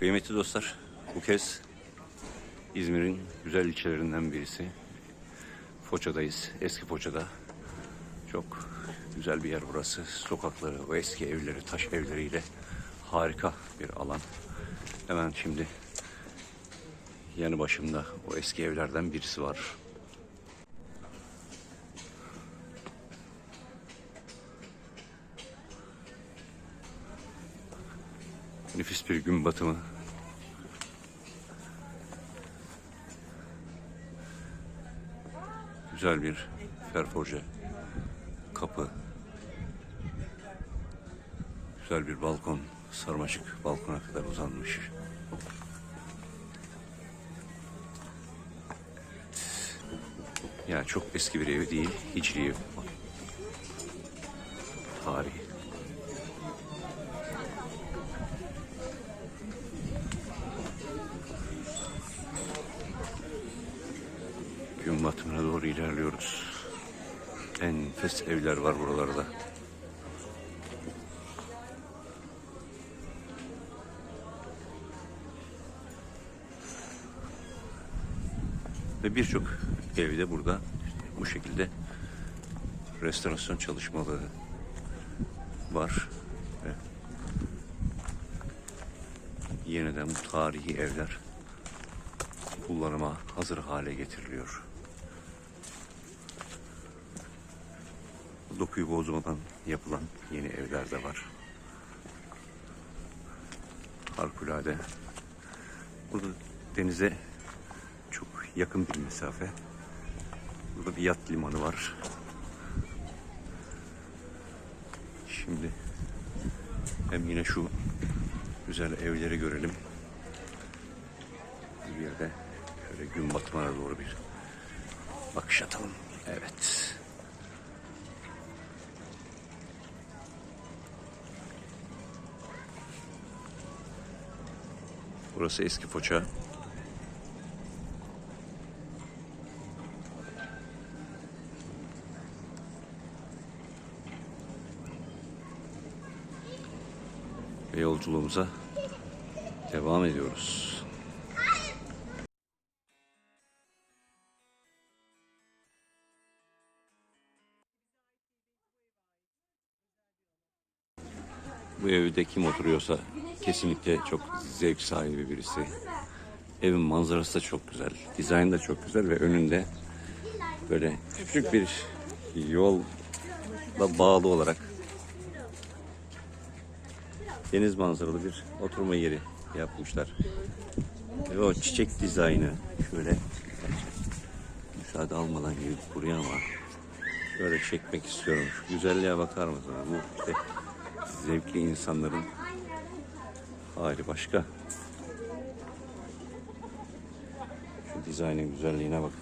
Kıymetli dostlar, bu kez İzmir'in güzel ilçelerinden birisi. Foça'dayız, eski Foça'da. Çok güzel bir yer burası. Sokakları, o eski evleri, taş evleriyle harika bir alan. Hemen şimdi yanı başımda o eski evlerden birisi var. Nefis bir gün batımı. Güzel bir ferforje kapı. Güzel bir balkon, sarmaşık balkona kadar uzanmış. Ya çok eski bir ev değil, hicri ev. Tarihi. Gün batımına doğru ilerliyoruz. Enfes evler var buralarda. Ve birçok evde burada bu şekilde restorasyon çalışmaları var. Ve yeniden bu tarihi evler kullanıma hazır hale getiriliyor. Dokuyu bozmadan yapılan yeni evler de var. Harikulade. Burada denize çok yakın bir mesafe. Burada bir yat limanı var. Şimdi hem yine şu güzel evleri görelim. Bir de şöyle gün batımına doğru bir bakış atalım. Evet. Burası eski Foça. Ve yolculuğumuza devam ediyoruz. Bu evde kim oturuyorsa kesinlikle çok zevk sahibi birisi. Evin manzarası da çok güzel. Dizayn da çok güzel ve önünde böyle küçük bir yolla bağlı olarak deniz manzaralı bir oturma yeri yapmışlar. Ve o çiçek dizaynı şöyle müsaade almadan girdik buraya ama şöyle çekmek istiyorum. Şu güzelliğe bakar mısınız? Bu işte zevkli insanların hali başka. Şu dizaynın güzelliğine bakın.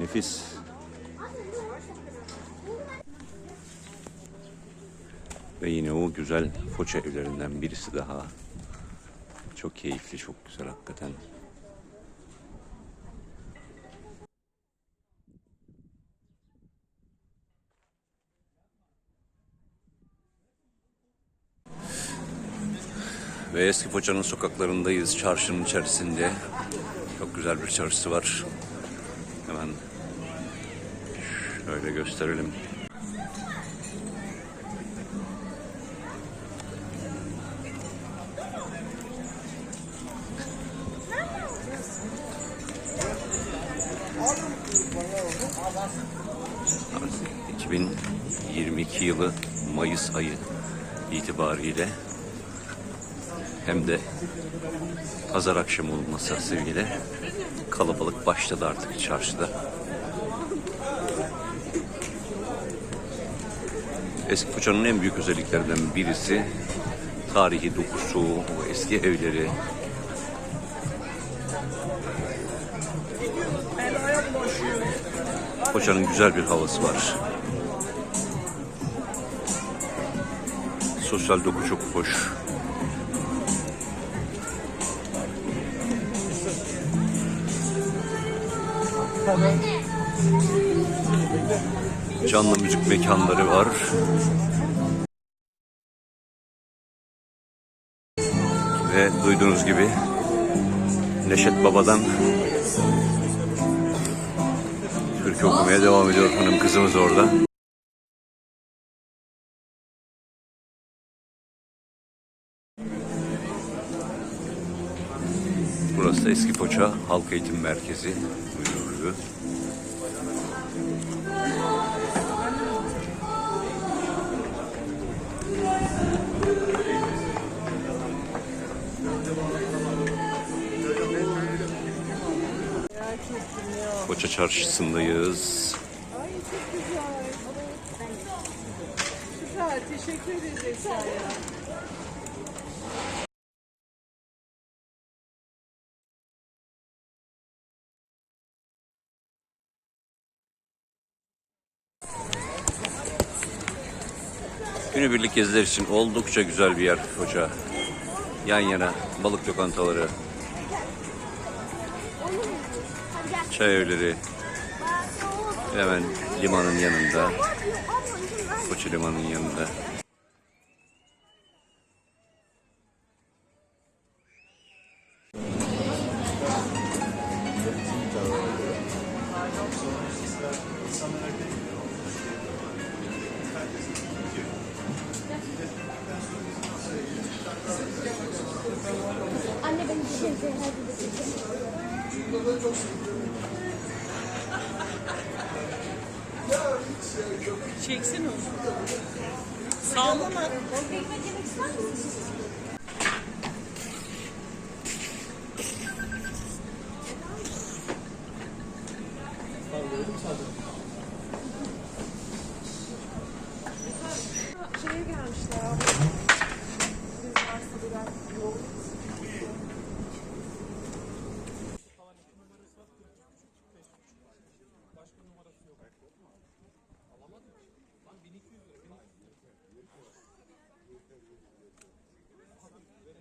Nefis. Ve yine o güzel Foça evlerinden birisi daha. Çok keyifli, çok güzel hakikaten. Ve eski Foça'nın sokaklarındayız, çarşının içerisinde. Çok güzel bir çarşısı var. Hemen şöyle gösterelim. Arası 2022 yılı Mayıs ayı itibariyle hem de pazar akşamı olması sebebiyle kalabalık başladı artık çarşıda. Eski Foça'nın en büyük özelliklerinden birisi tarihi dokusu, o eski evleri. Foça'nın güzel bir havası var. Sosyal doku çok hoş. Canlı müzik mekanları var. Ve duyduğunuz gibi Neşet Baba'dan türkü okumaya devam ediyor hanım kızımız orada. Burası da Eski Foça Halk Eğitim Merkezi. Buyurun müdürlüğü. Foça Çarşısı'ndayız. Ay çok güzel. Süper, teşekkür ederiz Günübirlik geziler için oldukça güzel bir yer Foça. Yan yana balık lokantaları, çay evleri, hemen limanın yanında, Foça limanın yanında. Çeksin onu. Sağlama. Şeye gelmişler abi. Varsa biraz yoğun.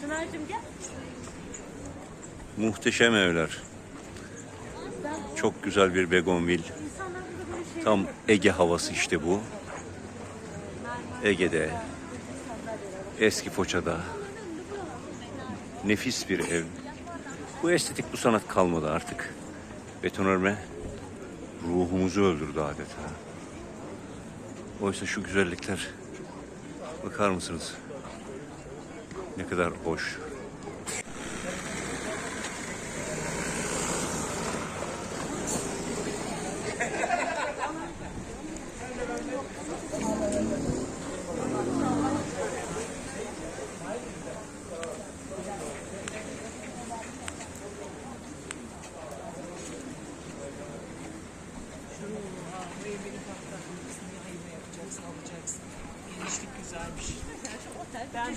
Pınar'cığım gel. Muhteşem evler. Çok güzel bir begonvil. İnsanlar burada böyle şey Tam Ege havası işte bu. Ege'de, eski Foça'da. Nefis bir ev. Bu estetik, bu sanat kalmadı artık. Betonarme ruhumuzu öldürdü adeta. Oysa şu güzellikler, bakar mısınız? Ne kadar hoş.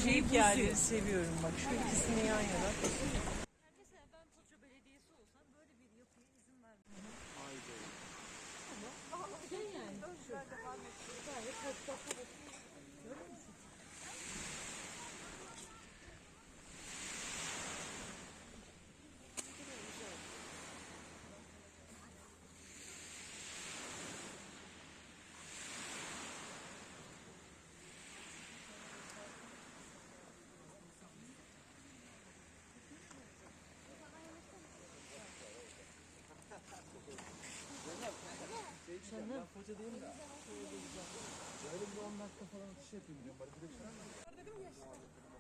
Büyük yerleri seviyorum bak. Şu ikisini yan yana. sen ne? Ben koca değilim de. Şöyle bir 10 dakika falan atış yapayım diyorum. Dedim ya.